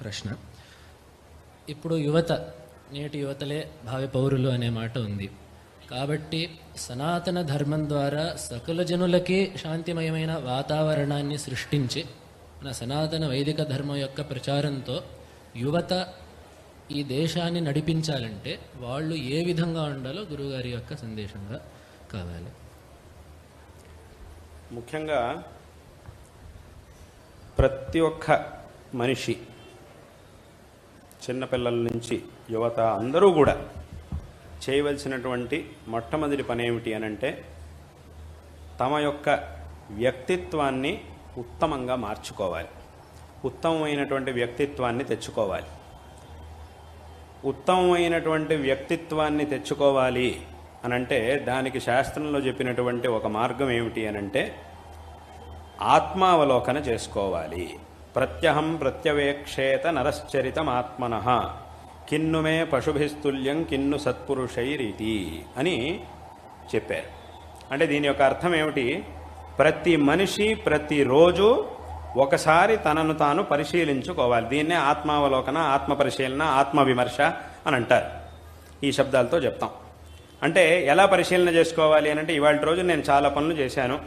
ప్రశ్న. ఇప్పుడు యువత నేటి యువతలే భావి పౌరులు అనే మాట ఉంది. కాబట్టి సనాతన ధర్మం ద్వారా సకల జనులకి శాంతిమయమైన వాతావరణాన్ని సృష్టించి మన సనాతన వైదిక ధర్మం యొక్క ప్రచారంతో యువత ఈ దేశాన్ని నడిపించాలంటే వాళ్ళు ఏ విధంగా ఉండాలో గురువుగారి యొక్క సందేశంగా కావాలి. ముఖ్యంగా ప్రతి ఒక్క మనిషి చిన్నపిల్లల నుంచి యువత అందరూ కూడా చేయవలసినటువంటి మొట్టమొదటి పని ఏమిటి అని అంటే తమ యొక్క వ్యక్తిత్వాన్ని ఉత్తమంగా మార్చుకోవాలి. ఉత్తమమైనటువంటి వ్యక్తిత్వాన్ని తెచ్చుకోవాలి. ఉత్తమమైనటువంటి వ్యక్తిత్వాన్ని తెచ్చుకోవాలి అనంటే దానికి శాస్త్రంలో చెప్పినటువంటి ఒక మార్గం ఏమిటి అనంటే ఆత్మావలోకన చేసుకోవాలి. ప్రత్యహం ప్రత్యవేక్షేత నరశ్చరితమాత్మన. కిన్ను మే పశుభిస్తుల్యం కిన్ను సత్పురుషైరీతి అని చెప్పారు. అంటే దీని యొక్క అర్థం ఏమిటి? ప్రతి మనిషి ప్రతిరోజు ఒకసారి తనను తాను పరిశీలించుకోవాలి. దీన్నే ఆత్మావలోకన ఆత్మ పరిశీలన ఆత్మ విమర్శ అని అంటారు. ఈ శబ్దాలతో చెప్తాం. అంటే ఎలా పరిశీలన చేసుకోవాలి అని అంటే ఇవాళ రోజు నేను చాలా పనులు చేశాను.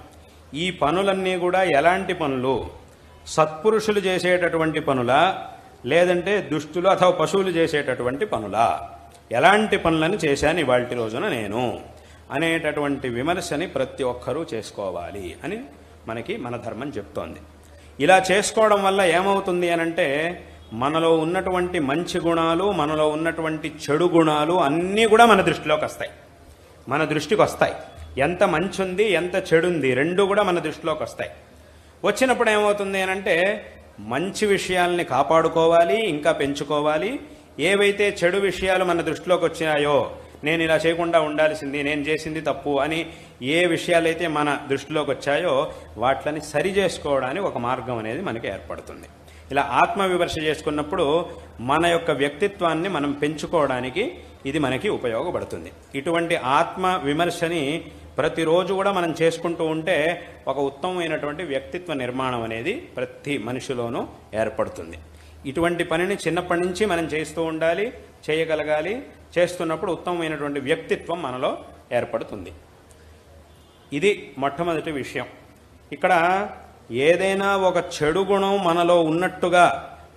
ఈ పనులన్నీ కూడా ఎలాంటి పనులు? సత్పురుషులు చేసేటటువంటి పనులా? లేదంటే దుష్టులు అథవా పశువులు చేసేటటువంటి పనులా? ఎలాంటి పనులను చేశాను ఇవాళ రోజున నేను? అనేటటువంటి విమర్శని ప్రతి ఒక్కరూ చేసుకోవాలి అని మనకి మన ధర్మం చెప్తోంది. ఇలా చేసుకోవడం వల్ల ఏమవుతుంది అనంటే మనలో ఉన్నటువంటి మంచి గుణాలు మనలో ఉన్నటువంటి చెడు గుణాలు అన్నీ కూడా మన దృష్టిలోకి వస్తాయి. మన దృష్టికి వస్తాయి. ఎంత మంచి ఉంది ఎంత చెడు ఉంది రెండు కూడా మన దృష్టిలోకి వస్తాయి. వచ్చినప్పుడు ఏమవుతుంది అంటే మంచి విషయాల్ని కాపాడుకోవాలి ఇంకా పెంచుకోవాలి. ఏవైతే చెడు విషయాలు మన దృష్టిలోకి వచ్చినాయో నేను ఇలా చేయకుండా ఉండాల్సింది నేను చేసింది తప్పు అని ఏ విషయాలైతే మన దృష్టిలోకి వచ్చాయో వాటిని సరి చేసుకోవడానికి ఒక మార్గం అనేది మనకి ఏర్పడుతుంది. ఇలా ఆత్మ విమర్శ చేసుకున్నప్పుడు మన యొక్క వ్యక్తిత్వాన్ని మనం పెంచుకోవడానికి ఇది మనకి ఉపయోగపడుతుంది. ఇటువంటి ఆత్మ విమర్శని ప్రతిరోజు కూడా మనం చేసుకుంటూ ఉంటే ఒక ఉత్తమమైనటువంటి వ్యక్తిత్వ నిర్మాణం అనేది ప్రతి మనిషిలోనూ ఏర్పడుతుంది. ఇటువంటి పనిని చిన్నప్పటి నుంచి మనం చేస్తూ ఉండాలి చేయగలగాలి చేస్తున్నప్పుడు ఉత్తమమైనటువంటి వ్యక్తిత్వం మనలో ఏర్పడుతుంది. ఇది మొట్టమొదటి విషయం. ఇక్కడ ఏదైనా ఒక చెడు గుణం మనలో ఉన్నట్టుగా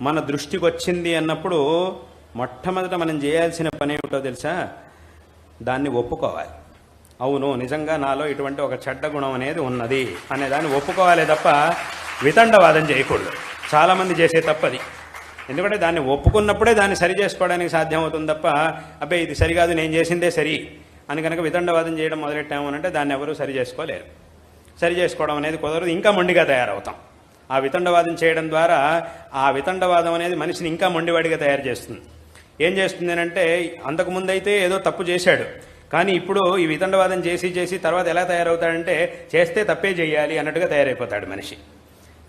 మన దృష్టికి వచ్చింది అన్నప్పుడు మొట్టమొదట మనం చేయాల్సిన పని ఏమిటో తెలుసా? దాన్ని ఒప్పుకోవాలి. అవును నిజంగా నాలో ఇటువంటి ఒక చెడ్డ గుణం అనేది ఉన్నది అనే దాన్ని ఒప్పుకోవాలి తప్ప వితండవాదం చేయకూడదు. చాలామంది చేసే తప్పది. ఎందుకంటే దాన్ని ఒప్పుకున్నప్పుడే దాన్ని సరి చేసుకోవడానికి సాధ్యమవుతుంది తప్ప అబ్బాయి ఇది సరికాదు నేను చేసిందే సరి అని కనుక వితండవాదం చేయడం మొదలెట్టామనంటే దాన్ని ఎవరూ సరి చేసుకోలేరు. సరి చేసుకోవడం అనేది కుదరదు ఇంకా మొండిగా తయారవుతాం. ఆ వితండవాదం చేయడం ద్వారా ఆ వితండవాదం అనేది మనిషిని ఇంకా మొండివాడిగా తయారు చేస్తుంది. ఏం చేస్తుంది అంటే అంతకుముందైతే ఏదో తప్పు చేశాడు. కానీ ఇప్పుడు ఈ వితండవాదం చేసి చేసి తర్వాత ఎలా తయారవుతాడంటే చేస్తే తప్పే చేయాలి అన్నట్టుగా తయారైపోతాడు మనిషి.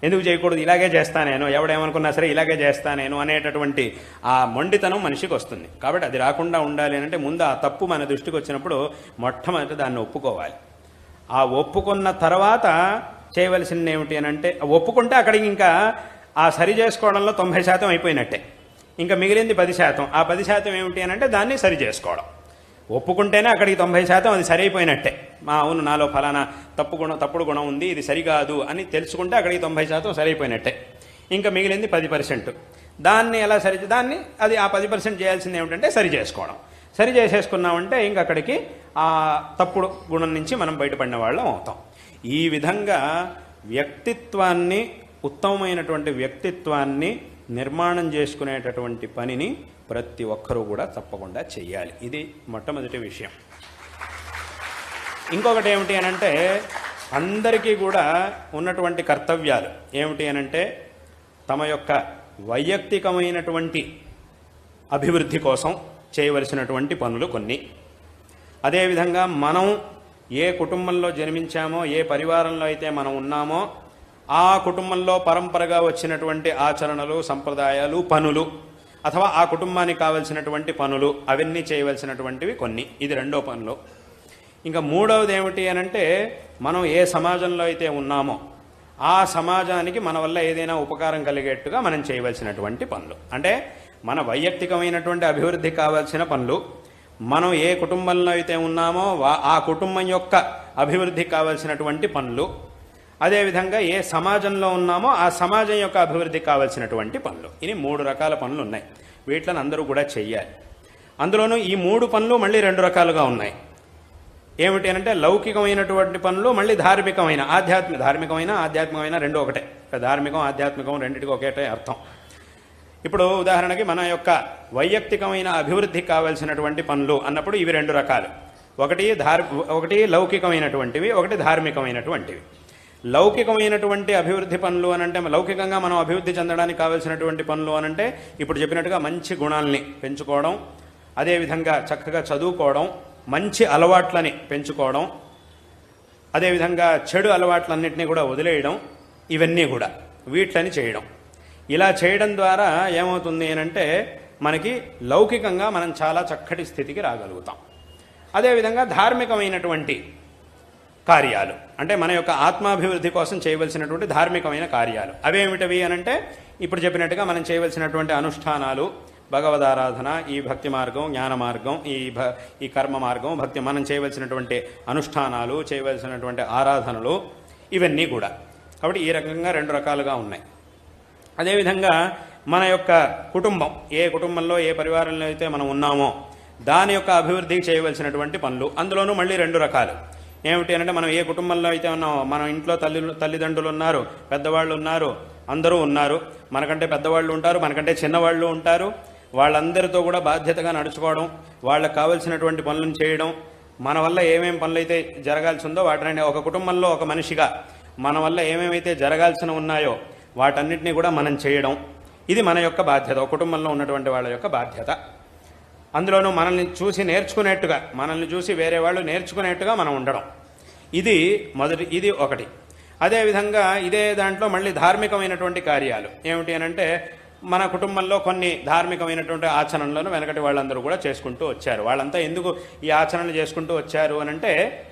ఎందుకు చేయకూడదు? ఇలాగే చేస్తా నేను. ఎవడేమనుకున్నా సరే ఇలాగే చేస్తా నేను అనేటటువంటి ఆ మొండితనం మనిషికి వస్తుంది. కాబట్టి అది రాకుండా ఉండాలి అంటే ముందు ఆ తప్పు మన దృష్టికి వచ్చినప్పుడు మొట్టమొదటి దాన్ని ఒప్పుకోవాలి. ఆ ఒప్పుకున్న తర్వాత చేయవలసింది ఏమిటి అని అంటే ఒప్పుకుంటే అక్కడికి ఇంకా ఆ సరి చేసుకోవడంలో తొంభై శాతం అయిపోయినట్టే. ఇంకా మిగిలింది పది శాతం. ఆ పది శాతం ఏమిటి అని అంటే దాన్ని సరి చేసుకోవడం. ఒప్పుకుంటేనే అక్కడికి తొంభై శాతం అది సరైపోయినట్టే. మా అవును నాలో ఫలానా తప్పు గుణం తప్పుడు గుణం ఉంది ఇది సరికాదు అని తెలుసుకుంటే అక్కడికి తొంభై శాతం సరైపోయినట్టే. ఇంకా మిగిలింది పది పర్సెంట్. దాన్ని ఎలా సరి దాన్ని అది ఆ పది పర్సెంట్ చేయాల్సింది ఏమిటంటే సరి చేసుకోవడం. సరి చేసేసుకున్నామంటే ఇంక అక్కడికి ఆ తప్పుడు గుణం నుంచి మనం బయటపడిన వాళ్ళం అవుతాం. ఈ విధంగా వ్యక్తిత్వాన్ని ఉత్తమమైనటువంటి వ్యక్తిత్వాన్ని నిర్మాణం చేసుకునేటటువంటి పనిని ప్రతి ఒక్కరూ కూడా తప్పకుండా చేయాలి ఇది మొట్టమొదటి విషయం. ఇంకొకటి ఏమిటి అనంటే అందరికీ కూడా ఉన్నటువంటి కర్తవ్యాలు ఏమిటి అనంటే తమ యొక్క వైయక్తికమైనటువంటి అభివృద్ధి కోసం చేయవలసినటువంటి పనులు కొన్ని. అదేవిధంగా మనం ఏ కుటుంబంలో జన్మించామో ఏ పరివారంలో అయితే మనం ఉన్నామో ఆ కుటుంబంలో పరంపరగా వచ్చినటువంటి ఆచరణలు సంప్రదాయాలు పనులు అథవా ఆ కుటుంబానికి కావలసినటువంటి పనులు అవన్నీ చేయవలసినటువంటివి కొన్ని. ఇది రెండో పనులు. ఇంకా మూడవది ఏమిటి అనంటే మనం ఏ సమాజంలో అయితే ఉన్నామో ఆ సమాజానికి మన వల్ల ఏదైనా ఉపకారం కలిగేట్టుగా మనం చేయవలసినటువంటి పనులు. అంటే మన వైయక్తికమైనటువంటి అభివృద్ధి కావాల్సిన పనులు మనం ఏ కుటుంబంలో అయితే ఉన్నామో వా- ఆ కుటుంబం యొక్క అభివృద్ధి కావాల్సినటువంటి పనులు అదేవిధంగా ఏ సమాజంలో ఉన్నామో ఆ సమాజం యొక్క అభివృద్ధి కావాల్సినటువంటి పనులు. ఇని మూడు రకాల పనులు ఉన్నాయి. వీటిని అందరూ కూడా చెయ్యాలి. అందులోనూ ఈ మూడు పనులు మళ్ళీ రెండు రకాలుగా ఉన్నాయి. ఏమిటి అంటే లౌకికమైనటువంటి పనులు మళ్ళీ ధార్మికమైన ఆధ్యాత్మిక ధార్మికమైన ఆధ్యాత్మికమైన రెండు ఒకటే. ధార్మికం ఆధ్యాత్మికం రెండింటికి ఒకటే అర్థం. ఇప్పుడు ఉదాహరణకి మన యొక్క వైయక్తికమైన అభివృద్ధి కావలసినటువంటి పనులు అన్నప్పుడు ఇవి రెండు రకాలు. ఒకటి ధార్ ఒకటి లౌకికమైనటువంటివి ఒకటి ధార్మికమైనటువంటివి. లౌకికమైనటువంటి అభివృద్ధి పనులు అని అంటే లౌకికంగా మనం అభివృద్ధి చెందడానికి కావాల్సినటువంటి పనులు అని అంటే ఇప్పుడు చెప్పినట్టుగా మంచి గుణాల్ని పెంచుకోవడం అదేవిధంగా చక్కగా చదువుకోవడం మంచి అలవాట్లని పెంచుకోవడం అదేవిధంగా చెడు అలవాట్లన్నింటినీ కూడా వదిలేయడం ఇవన్నీ కూడా వీటిని చేయడం. ఇలా చేయడం ద్వారా ఏమవుతుంది అంటే మనకి లౌకికంగా మనం చాలా చక్కటి స్థితికి రాగలుగుతాం. అదేవిధంగా ధార్మికమైనటువంటి కార్యాలు. అంటే మన యొక్క ఆత్మాభివృద్ధి కోసం చేయవలసినటువంటి ధార్మికమైన కార్యాలు. అవేమిటవి అనంటే ఇప్పుడు చెప్పినట్టుగా మనం చేయవలసినటువంటి అనుష్ఠానాలు భగవదారాధన ఈ భక్తి మార్గం జ్ఞాన మార్గం ఈ భ ఈ కర్మ మార్గం భక్తి మనం చేయవలసినటువంటి అనుష్ఠానాలు చేయవలసినటువంటి ఆరాధనలు ఇవన్నీ కూడా. కాబట్టి ఈ రకంగా రెండు రకాలుగా ఉన్నాయి. అదేవిధంగా మన యొక్క కుటుంబం ఏ కుటుంబంలో ఏ పరివారంలో అయితే మనం ఉన్నామో దాని యొక్క అభివృద్ధికి చేయవలసినటువంటి పనులు అందులోనూ మళ్ళీ రెండు రకాలు. ఏమిటి అంటే మనం ఏ కుటుంబంలో అయితే ఉన్నామో మన ఇంట్లో తల్లి తల్లిదండ్రులు ఉన్నారు పెద్దవాళ్ళు ఉన్నారు అందరూ ఉన్నారు మనకంటే పెద్దవాళ్ళు ఉంటారు మనకంటే చిన్నవాళ్ళు ఉంటారు వాళ్ళందరితో కూడా బాధ్యతగా నడుచుకోవడం వాళ్ళకి కావలసినటువంటి పనులను చేయడం మన వల్ల ఏమేమి పనులు అయితే జరగాల్సి ఉందో వాటిని ఒక కుటుంబంలో ఒక మనిషిగా మన వల్ల ఏమేమైతే జరగాల్సిన ఉన్నాయో వాటన్నిటినీ కూడా మనం చేయడం ఇది మన యొక్క బాధ్యత ఒక కుటుంబంలో ఉన్నటువంటి వాళ్ళ యొక్క బాధ్యత. అందులోనూ మనల్ని చూసి నేర్చుకునేట్టుగా మనల్ని చూసి వేరే వాళ్ళు నేర్చుకునేట్టుగా మనం ఉండడం. ఇది మొదటి ఇది ఒకటి. అదేవిధంగా ఇదే దాంట్లో మళ్ళీ ధార్మికమైనటువంటి కార్యాలు. ఏమిటి అని అంటే మన కుటుంబంలో కొన్ని ధార్మికమైనటువంటి ఆచరణలను వెనకటి వాళ్ళందరూ కూడా చేసుకుంటూ వచ్చారు. వాళ్ళంతా ఎందుకు ఈ ఆచరణలు చేసుకుంటూ వచ్చారు అనంటే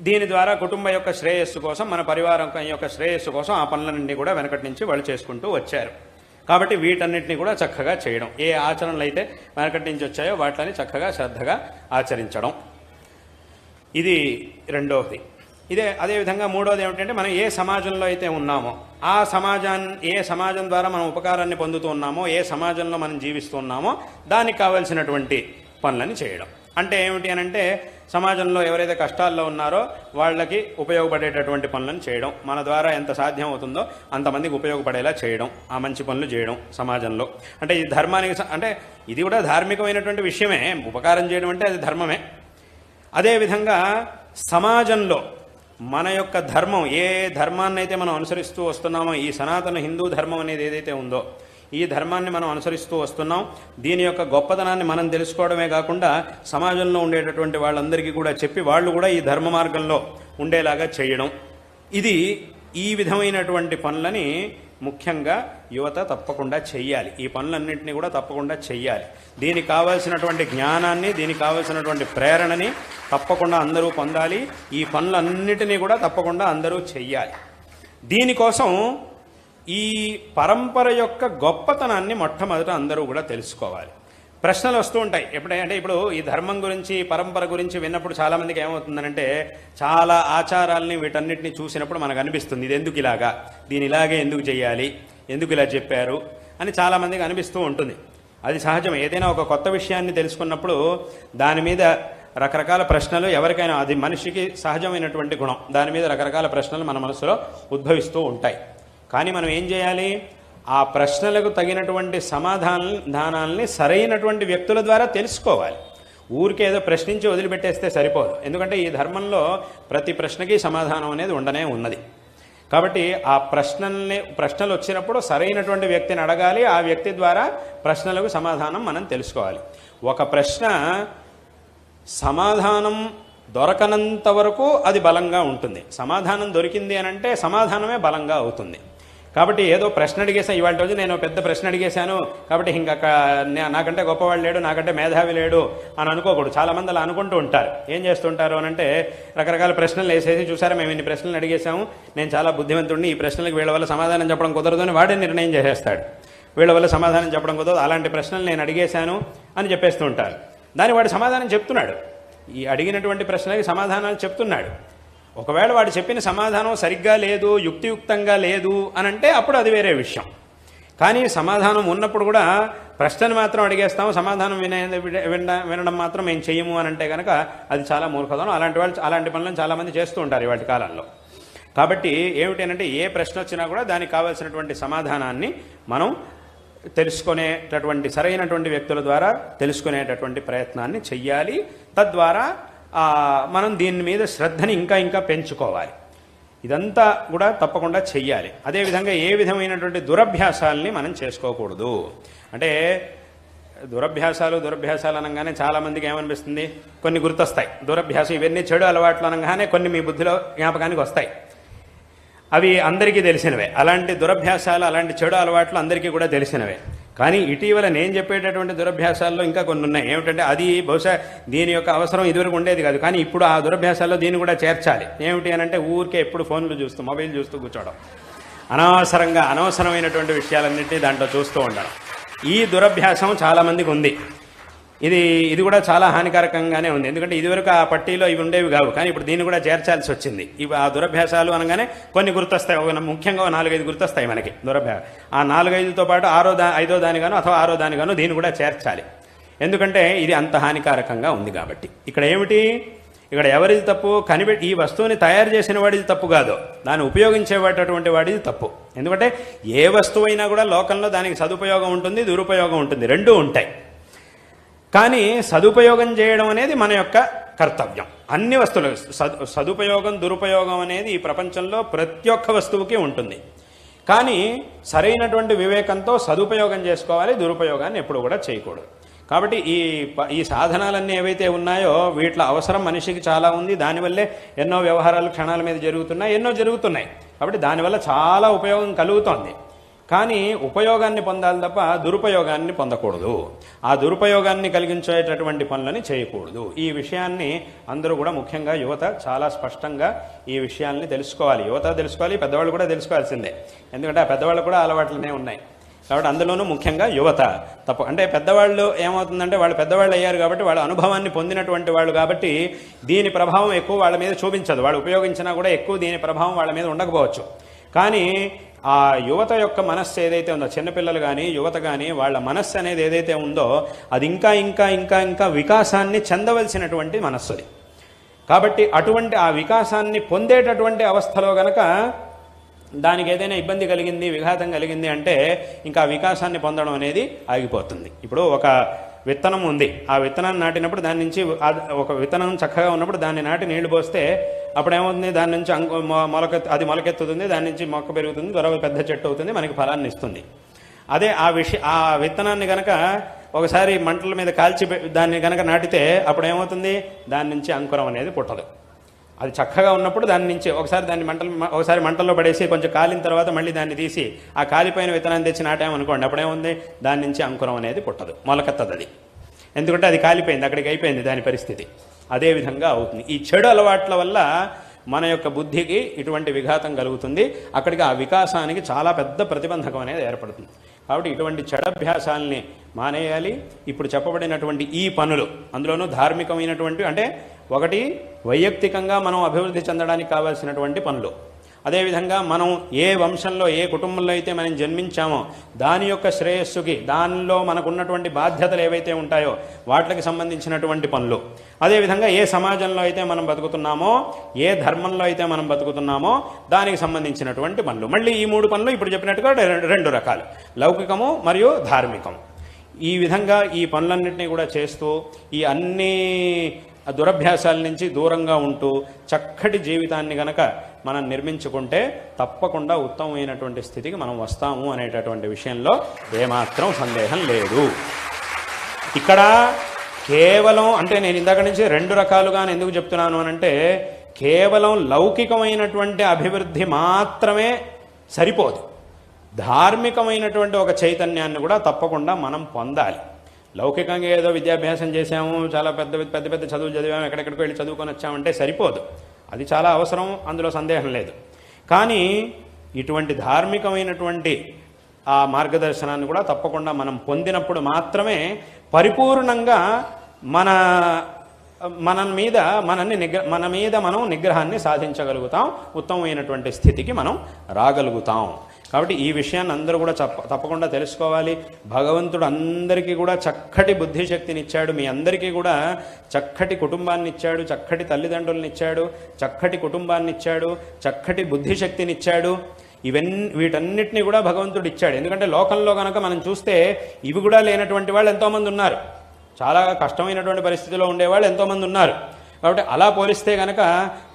దీని ద్వారా కుటుంబ యొక్క శ్రేయస్సు కోసం మన పరివారం యొక్క శ్రేయస్సు కోసం ఆ పనులన్నీ కూడా వెనకటి నుంచి వాళ్ళు చేసుకుంటూ వచ్చారు. కాబట్టి వీటన్నిటిని కూడా చక్కగా చేయడం. ఏ ఆచరణలు అయితే వెనకటి నుంచి వచ్చాయో వాటిని చక్కగా శ్రద్ధగా ఆచరించడం. ఇది రెండవది. ఇదే అదేవిధంగా మూడవది ఏమిటంటే మనం ఏ సమాజంలో అయితే ఉన్నామో ఆ సమాజాన్ని ఏ సమాజం ద్వారా మనం ఉపకారాన్ని పొందుతూ ఉన్నామో ఏ సమాజంలో మనం జీవిస్తూ ఉన్నామో దానికి కావలసినటువంటి పనులని చేయడం. అంటే ఏమిటి అని అంటే సమాజంలో ఎవరైతే కష్టాల్లో ఉన్నారో వాళ్ళకి ఉపయోగపడేటటువంటి పనులను చేయడం మన ద్వారా ఎంత సాధ్యం అవుతుందో అంతమందికి ఉపయోగపడేలా చేయడం ఆ మంచి పనులు చేయడం సమాజంలో. అంటే ఈ ధర్మానికి స- అంటే ఇది కూడా ధార్మికమైనటువంటి విషయమే. ఉపకారం చేయడం అంటే అది ధర్మమే. అదేవిధంగా సమాజంలో మన యొక్క ధర్మం ఏ ధర్మాన్నైతే మనం అనుసరిస్తూ వస్తున్నామో ఈ సనాతన హిందూ ధర్మం అనేది ఏదైతే ఉందో ఈ ధర్మాన్ని మనం అనుసరిస్తూ వస్తున్నాం. దీని యొక్క గొప్పతనాన్ని మనం తెలుసుకోవడమే కాకుండా సమాజంలో ఉండేటటువంటి వాళ్ళందరికీ కూడా చెప్పి వాళ్ళు కూడా ఈ ధర్మ మార్గంలో ఉండేలాగా చేయడం. ఇది ఈ విధమైనటువంటి పనులని ముఖ్యంగా యువత తప్పకుండా చెయ్యాలి. ఈ పనులన్నింటినీ కూడా తప్పకుండా చెయ్యాలి. దీనికి కావాల్సినటువంటి జ్ఞానాన్ని దీనికి కావాల్సినటువంటి ప్రేరణని తప్పకుండా అందరూ పొందాలి. ఈ పనులన్నిటినీ కూడా తప్పకుండా అందరూ చెయ్యాలి. దీనికోసం ఈ పరంపర యొక్క గొప్పతనాన్ని మొట్టమొదట అందరూ కూడా తెలుసుకోవాలి. ప్రశ్నలు వస్తూ ఉంటాయి. ఎప్పుడంటే ఇప్పుడు ఈ ధర్మం గురించి పరంపర గురించి విన్నప్పుడు చాలామందికి ఏమవుతుందంటే ఏమవుతుందనంటే చాలా ఆచారాలని వీటన్నిటిని చూసినప్పుడు మనకు అనిపిస్తుంది ఇది ఎందుకు ఇలాగా? దీని ఇలాగే ఎందుకు చేయాలి ఎందుకు ఇలా చెప్పారు? అని చాలామందికి అనిపిస్తూ ఉంటుంది. అది సహజం ఏదైనా ఒక కొత్త విషయాన్ని తెలుసుకున్నప్పుడు దాని మీద రకరకాల ప్రశ్నలు ఎవరికైనా అది మనిషికి సహజమైనటువంటి గుణం. దాని మీద రకరకాల ప్రశ్నలు మన మనసులో ఉద్భవిస్తూ ఉంటాయి. కానీ మనం ఏం చేయాలి? ఆ ప్రశ్నలకు తగినటువంటి సమాధానాల్ని సరైనటువంటి వ్యక్తుల ద్వారా తెలుసుకోవాలి. ఊరికే ఏదో ప్రశ్నించి వదిలిపెట్టేస్తే సరిపోదు. ఎందుకంటే ఈ ధర్మంలో ప్రతి ప్రశ్నకి సమాధానం అనేది ఉండనే ఉన్నది. కాబట్టి ఆ ప్రశ్నల్ని ప్రశ్నలు వచ్చినప్పుడు సరైనటువంటి వ్యక్తిని అడగాలి. ఆ వ్యక్తి ద్వారా ప్రశ్నలకు సమాధానం మనం తెలుసుకోవాలి. ఒక ప్రశ్న సమాధానం దొరకనంత వరకు అది బలంగా ఉంటుంది. సమాధానం దొరికింది అని అంటే సమాధానమే బలంగా అవుతుంది. కాబట్టి ఏదో ప్రశ్న అడిగేసాను ఇవాళ రోజు నేను పెద్ద ప్రశ్న అడిగేశాను. కాబట్టి ఇంకా నాకంటే గొప్పవాడు లేడు నాకంటే మేధావి లేడు అని అనుకోకూడదు. చాలామంది అలా అనుకుంటూ ఉంటారు. ఏం చేస్తుంటారు అని అంటే రకరకాల ప్రశ్నలు వేసేసి చూసారా మేము ఇన్ని ప్రశ్నలు అడిగేశాము. నేను చాలా బుద్ధిమంతుడిని. ఈ ప్రశ్నలకు వీళ్ళ వల్ల సమాధానం చెప్పడం కుదరదు అని వాడే నిర్ణయం చేసేస్తాడు. వీళ్ళ వల్ల సమాధానం చెప్పడం కుదరదు. అలాంటి ప్రశ్నలు నేను అడిగేశాను అని చెప్పేస్తూ ఉంటారు. దాని వాడు సమాధానం చెప్తున్నాడు. ఈ అడిగినటువంటి ప్రశ్నలకి సమాధానాలు చెప్తున్నాడు. ఒకవేళ వాడు చెప్పిన సమాధానం సరిగ్గా లేదు యుక్తియుక్తంగా లేదు అని అంటే అప్పుడు అది వేరే విషయం. కానీ సమాధానం ఉన్నప్పుడు కూడా ప్రశ్నను మాత్రం అడిగేస్తాం సమాధానం వినే విన వినడం మాత్రం మేము చెయ్యము అని అంటే కనుక అది చాలా మూర్ఖదనం అలాంటి వాళ్ళు అలాంటి పనులను చాలామంది చేస్తూ ఉంటారు ఇవాటి కాలంలో. కాబట్టి ఏమిటంటే ఏ ప్రశ్న వచ్చినా కూడా దానికి కావాల్సినటువంటి సమాధానాన్ని మనం తెలుసుకునేటటువంటి సరైనటువంటి వ్యక్తుల ద్వారా తెలుసుకునేటటువంటి ప్రయత్నాన్ని చెయ్యాలి. తద్వారా మనం దీని మీద శ్రద్ధని ఇంకా ఇంకా పెంచుకోవాలి. ఇదంతా కూడా తప్పకుండా చెయ్యాలి. అదేవిధంగా ఏ విధమైనటువంటి దురభ్యాసాలని మనం చేసుకోకూడదు. అంటే దురభ్యాసాలు దురభ్యాసాలు అనగానే చాలామందికి ఏమనిపిస్తుంది? కొన్ని గుర్తొస్తాయి. దురభ్యాసం ఇవన్నీ చెడు అలవాట్లు అనగానే కొన్ని మీ బుద్ధిలో జ్ఞాపకానికి వస్తాయి. అవి అందరికీ తెలిసినవే. అలాంటి దురభ్యాసాలు అలాంటి చెడు అలవాట్లు అందరికీ కూడా తెలిసినవే. కానీ ఇటీవల నేను చెప్పేటటువంటి దురభ్యాసాల్లో ఇంకా కొన్ని ఉన్నాయి. ఏమిటంటే అది బహుశా దీని యొక్క అవసరం ఇదివరకు ఉండేది కాదు. కానీ ఇప్పుడు ఆ దురభ్యాసాల్లో దీన్ని కూడా చేర్చాలి. ఏమిటి అని అంటే ఊరికే ఎప్పుడు ఫోన్లు చూస్తూ మొబైల్ చూస్తూ కూర్చోవడం. అనవసరంగా అనవసరమైనటువంటి విషయాలన్నింటినీ దాంట్లో చూస్తూ ఉండడం. ఈ దురభ్యాసం చాలామందికి ఉంది. ఇది ఇది కూడా చాలా హానికారకంగానే ఉంది. ఎందుకంటే ఇదివరకు ఆ పట్టీలో ఇవి ఉండేవి కావు. కానీ ఇప్పుడు దీన్ని కూడా చేర్చాల్సి వచ్చింది. ఇవి ఆ దురభ్యాసాలు అనగానే కొన్ని గుర్తొస్తాయి. ఒక ముఖ్యంగా నాలుగైదు గుర్తొస్తాయి మనకి దురభ్యాస ఆ నాలుగైదుతో పాటు ఆరో దా ఐదో దానిగాను అథవా ఆరో దానిగాను దీన్ని కూడా చేర్చాలి. ఎందుకంటే ఇది అంత హానికారకంగా ఉంది కాబట్టి. ఇక్కడ ఏమిటి? ఇక్కడ ఎవరిది తప్పు? కనిపెట్టి ఈ వస్తువుని తయారు చేసిన వాడిది తప్పు కాదు. దాన్ని ఉపయోగించేవాటటువంటి వాడిది తప్పు. ఎందుకంటే ఏ వస్తువు అయినా కూడా లోకంలో దానికి సదుపయోగం ఉంటుంది దురుపయోగం ఉంటుంది. రెండూ ఉంటాయి. కానీ సదుపయోగం చేయడం అనేది మన యొక్క కర్తవ్యం. అన్ని వస్తువులు సదుపయోగం దురుపయోగం అనేది ఈ ప్రపంచంలో ప్రతి ఒక్క వస్తువుకి ఉంటుంది. కానీ సరైనటువంటి వివేకంతో సదుపయోగం చేసుకోవాలి దురుపయోగాన్ని ఎప్పుడు కూడా చేయకూడదు. కాబట్టి ఈ ప- ఈ సాధనాలన్నీ ఏవైతే ఉన్నాయో వీటిలో అవసరం మనిషికి చాలా ఉంది. దానివల్లే ఎన్నో వ్యవహారాలు క్షణాల మీద జరుగుతున్నాయి ఎన్నో జరుగుతున్నాయి. కాబట్టి దానివల్ల చాలా ఉపయోగం కలుగుతోంది. కానీ ఉపయోగాన్ని పొందాలి తప్ప దురుపయోగాన్ని పొందకూడదు. ఆ దురుపయోగాన్ని కలిగించేటటువంటి పనులని చేయకూడదు. ఈ విషయాన్ని అందరూ కూడా ముఖ్యంగా యువత చాలా స్పష్టంగా ఈ విషయాల్ని తెలుసుకోవాలి. యువత తెలుసుకోవాలి పెద్దవాళ్ళు కూడా తెలుసుకోవాల్సిందే. ఎందుకంటే ఆ పెద్దవాళ్ళు కూడా అలవాట్లనే ఉన్నాయి. కాబట్టి అందులోనూ ముఖ్యంగా యువత తప్ప అంటే పెద్దవాళ్ళు ఏమవుతుందంటే వాళ్ళు పెద్దవాళ్ళు అయ్యారు కాబట్టి వాళ్ళ అనుభవాన్ని పొందినటువంటి వాళ్ళు కాబట్టి దీని ప్రభావం ఎక్కువ వాళ్ళ మీద చూపించదు. వాళ్ళు ఉపయోగించినా కూడా ఎక్కువ దీని ప్రభావం వాళ్ళ మీద ఉండకపోవచ్చు. కానీ ఆ యువత యొక్క మనస్సు ఏదైతే ఉందో చిన్నపిల్లలు కానీ యువత కానీ వాళ్ళ మనస్సు అనేది ఏదైతే ఉందో అది ఇంకా ఇంకా ఇంకా ఇంకా వికాసాన్ని చెందవలసినటువంటి మనస్సు అది. కాబట్టి అటువంటి ఆ వికాసాన్ని పొందేటటువంటి అవస్థలో గనక దానికి ఏదైనా ఇబ్బంది కలిగింది విఘాతం కలిగింది అంటే ఇంకా వికాసాన్ని పొందడం అనేది ఆగిపోతుంది. ఇప్పుడు ఒక విత్తనం ఉంది. ఆ విత్తనాన్ని నాటినప్పుడు దాని నుంచి ఒక విత్తనం చక్కగా ఉన్నప్పుడు దాన్ని నాటి నీళ్ళు పోస్తే అప్పుడు ఏమవుతుంది దాని నుంచి అంకు మొలక మొలకెత్తు అది మొలకెత్తుతుంది దాని నుంచి మొక్క పెరుగుతుంది త్వరగా పెద్ద చెట్టు అవుతుంది మనకి ఫలాన్ని ఇస్తుంది. అదే ఆ విష ఆ విత్తనాన్ని గనక ఒకసారి మంటల మీద కాల్చి దాన్ని గనక నాటితే అప్పుడు ఏమవుతుంది దాని నుంచి అంకురం అనేది పుట్టదు. అది చక్కగా ఉన్నప్పుడు దాని నుంచి ఒకసారి దాన్ని మంటలు ఒకసారి మంటల్లో పడేసి కొంచెం కాలిన తర్వాత మళ్ళీ దాన్ని తీసి ఆ కాలిపోయిన విత్తనాన్ని తెచ్చి నాటామనుకోండి అప్పుడేముంది? దాని నుంచి అంకురం అనేది పుట్టదు మొలకెత్తదు అది. ఎందుకంటే అది కాలిపోయింది అక్కడికి అయిపోయింది దాని పరిస్థితి. అదే విధంగా అవుతుంది. ఈ చెడు అలవాట్ల వల్ల మన యొక్క బుద్ధికి ఇటువంటి విఘాతం కలుగుతుంది. అక్కడికి ఆ వికాసానికి చాలా పెద్ద ప్రతిబంధకం అనేది ఏర్పడుతుంది. కాబట్టి ఇటువంటి చెడభ్యాసాలని మానేయాలి. ఇప్పుడు చెప్పబడినటువంటి ఈ పనులు అందులోనూ ధార్మికమైనటువంటి అంటే ఒకటి వైయక్తికంగా మనం అభివృద్ధి చెందడానికి కావాల్సినటువంటి పనులు. అదేవిధంగా మనం ఏ వంశంలో ఏ కుటుంబంలో అయితే మనం జన్మించామో దాని యొక్క శ్రేయస్సుకి దానిలో మనకున్నటువంటి బాధ్యతలు ఏవైతే ఉంటాయో వాటికి సంబంధించినటువంటి పనులు. అదేవిధంగా ఏ సమాజంలో అయితే మనం బతుకుతున్నామో ఏ ధర్మంలో అయితే మనం బతుకుతున్నామో దానికి సంబంధించినటువంటి పనులు. మళ్ళీ ఈ మూడు పనులు ఇప్పుడు చెప్పినట్టుగా రెండు రకాలు. లౌకికము మరియు ధార్మికం ఈ విధంగా ఈ పనులన్నింటినీ కూడా చేస్తూ ఈ అన్ని దురభ్యాసాల నుంచి దూరంగా ఉంటూ చక్కటి జీవితాన్ని గనక మనం నిర్మించుకుంటే తప్పకుండా ఉత్తమమైనటువంటి స్థితికి మనం వస్తాము అనేటటువంటి విషయంలో ఏమాత్రం సందేహం లేదు. ఇక్కడ కేవలం అంటే నేను ఇందాక నుంచి రెండు రకాలుగా ఎందుకు చెప్తున్నాను అనంటే అంటే కేవలం లౌకికమైనటువంటి అభివృద్ధి మాత్రమే సరిపోదు. ధార్మికమైనటువంటి ఒక చైతన్యాన్ని కూడా తప్పకుండా మనం పొందాలి. లౌకికంగా ఏదో విద్యాభ్యాసం చేసాము చాలా పెద్ద పెద్ద పెద్ద చదువులు చదివాము ఎక్కడెక్కడికి వెళ్ళి చదువుకొని వచ్చామంటే సరిపోదు. అది చాలా అవసరం అందులో సందేహం లేదు. కానీ ఇటువంటి ధార్మికమైనటువంటి ఆ మార్గదర్శనాన్ని కూడా తప్పకుండా మనం పొందినప్పుడు మాత్రమే పరిపూర్ణంగా మన మన మీద మనల్ని నిగ్ర మన మీద మనం నిగ్రహాన్ని సాధించగలుగుతాం ఉత్తమమైనటువంటి స్థితికి మనం రాగలుగుతాం. కాబట్టి ఈ విషయాన్ని అందరూ కూడా తప్ప తప్పకుండా తెలుసుకోవాలి. భగవంతుడు అందరికీ కూడా చక్కటి బుద్ధిశక్తిని ఇచ్చాడు మీ అందరికీ కూడా చక్కటి కుటుంబాన్ని ఇచ్చాడు చక్కటి తల్లిదండ్రులను ఇచ్చాడు చక్కటి కుటుంబాన్ని ఇచ్చాడు చక్కటి బుద్ధిశక్తిని ఇచ్చాడు ఇవన్నీ వీటన్నిటిని కూడా భగవంతుడు ఇచ్చాడు ఎందుకంటే లోకంలో కనుక మనం చూస్తే ఇవి కూడా లేనటువంటి వాళ్ళు ఎంతోమంది ఉన్నారు. చాలా కష్టమైనటువంటి పరిస్థితిలో ఉండేవాళ్ళు ఎంతోమంది ఉన్నారు. కాబట్టి అలా పోలిస్తే కనుక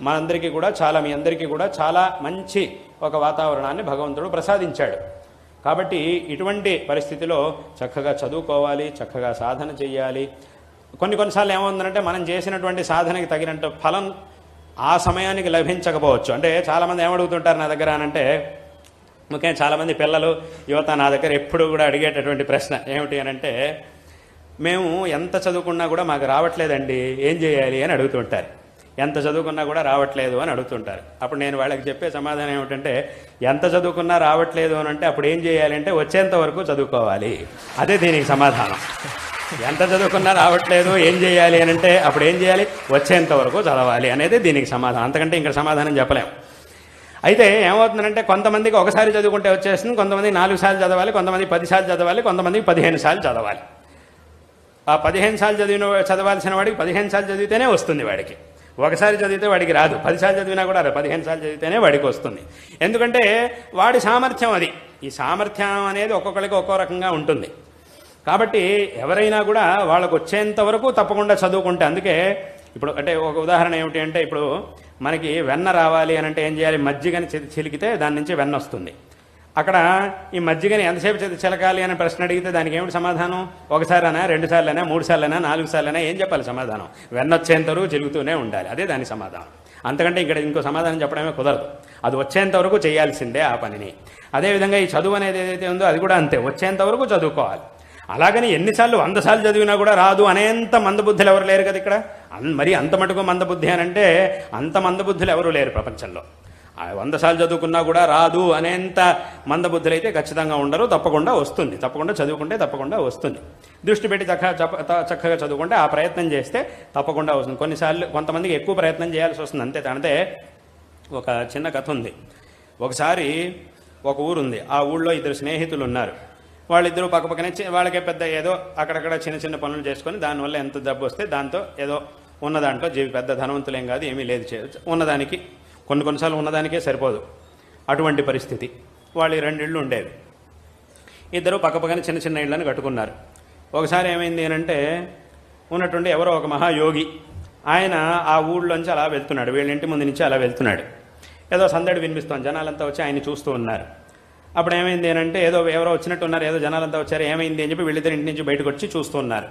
మనందరికీ కూడా చాలా మీ అందరికీ కూడా చాలా మంచి ఒక వాతావరణాన్ని భగవంతుడు ప్రసాదించాడు. కాబట్టి ఇటువంటి పరిస్థితిలో చక్కగా చదువుకోవాలి చక్కగా సాధన చేయాలి కొన్ని కొన్నిసార్లు ఏమవుతుందంటే మనం చేసినటువంటి సాధనకి తగినంత ఫలం ఆ సమయానికి లభించకపోవచ్చు. అంటే చాలామంది ఏమడుగుతుంటారు నా దగ్గర అనంటే ముఖ్యంగా చాలామంది పిల్లలు యువత నా దగ్గర ఎప్పుడు కూడా అడిగేటటువంటి ప్రశ్న ఏమిటి అని అంటే మేము ఎంత చదువుకున్నా కూడా మాకు రావట్లేదండి ఏం చేయాలి అని అడుగుతుంటారు. ఎంత చదువుకున్నా కూడా రావట్లేదు అని అడుగుతుంటారు. అప్పుడు నేను వాళ్ళకి చెప్పే సమాధానం ఏమిటంటే ఎంత చదువుకున్నా రావట్లేదు అని అంటే అప్పుడు ఏం చేయాలి అంటే వచ్చేంత వరకు చదువుకోవాలి. అదే దీనికి సమాధానం. ఎంత చదువుకున్నా రావట్లేదు ఏం చేయాలి అని అంటే అప్పుడు ఏం చేయాలి? వచ్చేంత వరకు చదవాలి అనేది దీనికి సమాధానం. అంతకంటే ఇంకా సమాధానం చెప్పలేము అయితే ఏమవుతుందంటే కొంతమందికి ఒకసారి చదువుకుంటే వచ్చేస్తుంది కొంతమంది నాలుగు సార్లు చదవాలి కొంతమంది పది సార్లు చదవాలి కొంతమందికి పదిహేను సార్లు చదవాలి. ఆ పదిహేను సార్లు చదివిన చదవాల్సిన వాడికి పదిహేను సార్లు చదివితేనే వస్తుంది వాడికి. ఒకసారి చదివితే వాడికి రాదు. పదిసార్లు చదివినా కూడా రాదు. పదిహేను సార్లు చదివితేనే వాడికి వస్తుంది. ఎందుకంటే వాడి సామర్థ్యం అది. ఈ సామర్థ్యం అనేది ఒక్కొక్కరికి ఒక్కో రకంగా ఉంటుంది. కాబట్టి ఎవరైనా కూడా వాళ్ళకు వచ్చేంత వరకు తప్పకుండా చదువుకుంటే అందుకే ఇప్పుడు అంటే ఒక ఉదాహరణ ఏమిటి అంటే ఇప్పుడు మనకి వెన్న రావాలి అని అంటే ఏం చేయాలి? మజ్జిగని చి- చిలికితే దాని నుంచి వెన్న వస్తుంది. అక్కడ ఈ మజ్జిగని ఎంతసేపు చిలకాలి అని ప్రశ్న అడిగితే దానికి ఏమిటి సమాధానం? ఒకసారైనా రెండు సార్లైనా మూడు సార్లైనా నాలుగు సార్లైనా ఏం చెప్పాలి సమాధానం? వెన్న వచ్చేంత వరకు చిలుగుతూనే ఉండాలి. అదే దాని సమాధానం. అంతకంటే ఇక్కడ ఇంకో సమాధానం చెప్పడమే కుదరదు. అది వచ్చేంత వరకు చేయాల్సిందే ఆ పనిని. అదేవిధంగా ఈ చదువు అనేది ఏదైతే ఉందో అది కూడా అంతే. వచ్చేంత వరకు చదువుకోవాలి. అలాగని ఎన్నిసార్లు వంద సార్లు చదివినా కూడా రాదు అనేంత మందబుద్ధులు ఎవరు లేరు కదా ఇక్కడ? అన్- మరి అంత మటుకు మందబుద్ధి అని అంటే అంత మందబుద్ధులు ఎవరు లేరు ప్రపంచంలో. వంద సార్లు చదువుకున్నా కూడా రాదు అనేంత మందబుద్ధులైతే ఖచ్చితంగా ఉండరు తప్పకుండా వస్తుంది. తప్పకుండా చదువుకుంటే తప్పకుండా వస్తుంది. దృష్టి పెట్టి చక్కగా త- చక్కగా చదువుకుంటే ఆ ప్రయత్నం చేస్తే తప్పకుండా వస్తుంది. కొన్నిసార్లు కొంతమందికి ఎక్కువ ప్రయత్నం చేయాల్సి వస్తుంది. అంతే అంటే ఒక చిన్న కథ ఉంది. ఒకసారి ఒక ఊరుంది. ఆ ఊళ్ళో ఇద్దరు స్నేహితులు ఉన్నారు. వాళ్ళిద్దరూ పక్కపక్కనే వాళ్ళకే పెద్ద ఏదో అక్కడక్కడ చిన్న చిన్న పనులు చేసుకొని దానివల్ల ఎంత డబ్బు వస్తే దాంతో ఏదో ఉన్న దాంట్లో జీవి పెద్ద ధనవంతులేం కాదు ఏమీ లేదు. చే- ఉన్నదానికి కొన్ని కొన్నిసార్లు ఉన్నదానికే సరిపోదు. అటువంటి పరిస్థితి. వాళ్ళు రెండిళ్ళు రెండు ఇళ్ళు ఉండేవి. ఇద్దరు పక్కపక్కన చిన్న చిన్న ఇళ్ళని కట్టుకున్నారు. ఒకసారి ఏమైంది అంటే ఉన్నటువంటి ఎవరో ఒక మహాయోగి ఆయన ఆ ఊళ్ళోంచి అలా వెళ్తున్నాడు. వీళ్ళ ఇంటి ముందు నుంచి అలా వెళ్తున్నాడు. ఏదో సందడి వినిపిస్తాం జనాలంతా వచ్చి ఆయన చూస్తూ ఉన్నారు. అప్పుడు ఏమైంది అంటే ఏదో ఎవరో వచ్చినట్టు ఉన్నారు. ఏదో జనాలంతా వచ్చారు. ఏమైంది అని చెప్పి వీళ్ళిద్దరి ఇంటి నుంచి బయటకు వచ్చి చూస్తూ ఉన్నారు.